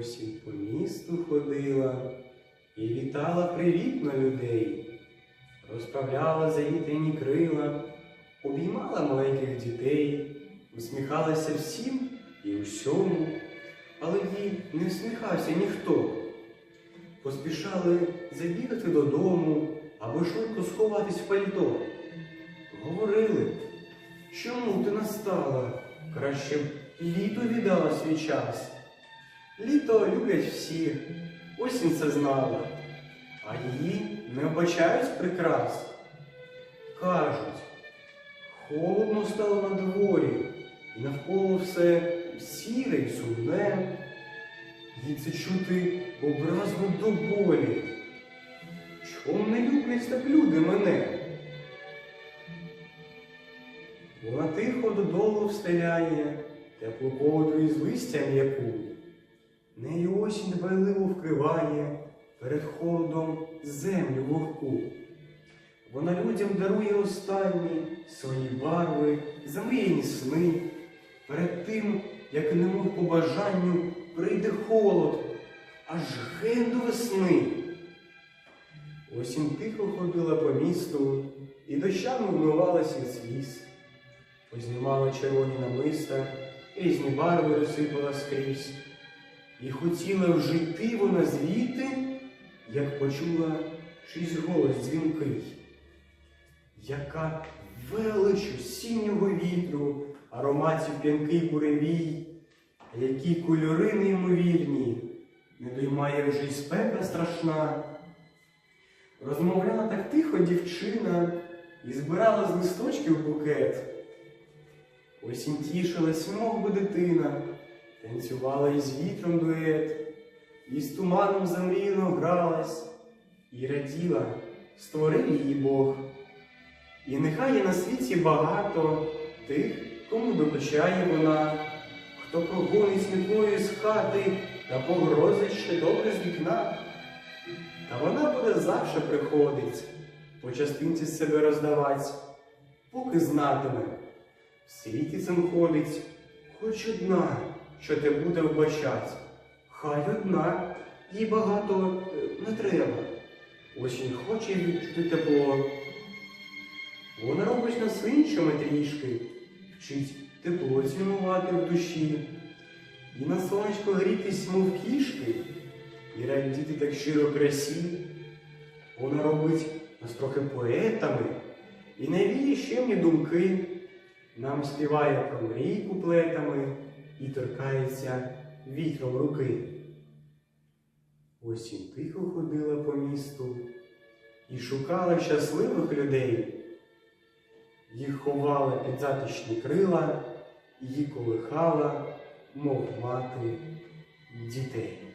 Осінь по місту ходила і вітала привітно людей, розправляла завітряні крила, обіймала маленьких дітей, усміхалася всім і усьому, але їй не всміхався ніхто. Поспішали забігати додому або швидко сховатись в пальто. Говорили, чому ти настала? Краще б літо віддала свій час. Літо люблять всі, осінь це знала, а її не вбачають прикрас. Кажуть, холодно стало на дворі, і навколо все сіре і сумне. Їй це чути образно до болі. Чом не люблять так люди мене? Вона тихо додолу встеляє, теплу ковдру із листя м'яку. Нею осінь дбайливо вкриває перед холодом землю вогку. Вона людям дарує останні свої барви, замріяні сни, перед тим, як немов по бажанню прийде холод, аж ген до весни. Осінь тихо ходила по місту і дощами вмивалася сліз. Познімала червоні намиста, різні барви розсипала скрізь. І хотіла вже йти вона звідти, як почула чийсь голос дзвінкий. Яка велич осіннього вітру, ароматів п'янкий буревій, які кольори неймовірні, не доймає вже й спека страшна. Розмовляла так тихо дівчина і збирала з листочків букет. Осінь тішилась, мов би дитина, танцювала із вітром дует, і з туманом замріяно гралась, і раділа, створив її Бог. І нехай є на світі багато тих, кому докучає вона, хто прогонить смітлою з хати та погрозить ще добре з вікна. Та вона буде завше приходить, по частинці себе роздавать, поки знатиме. В світі цим ходить хоч одна, що те буде вбачать. Хай одна, їй багато е, не треба. Осінь хоче відчути тепло. Вона робить нас іншими трішки, вчить тепло цінувати в душі, і на сонечко грітись, мов кішки, і радіти так щиро красі. Вона робить нас трохи поетами і навіє щемні думки, нам співає про мрій куплетами і торкається вітром руки. Осінь тихо ходила по місту і шукала щасливих людей. Їх ховала під затишні крила, її колихала, мов мати дітей.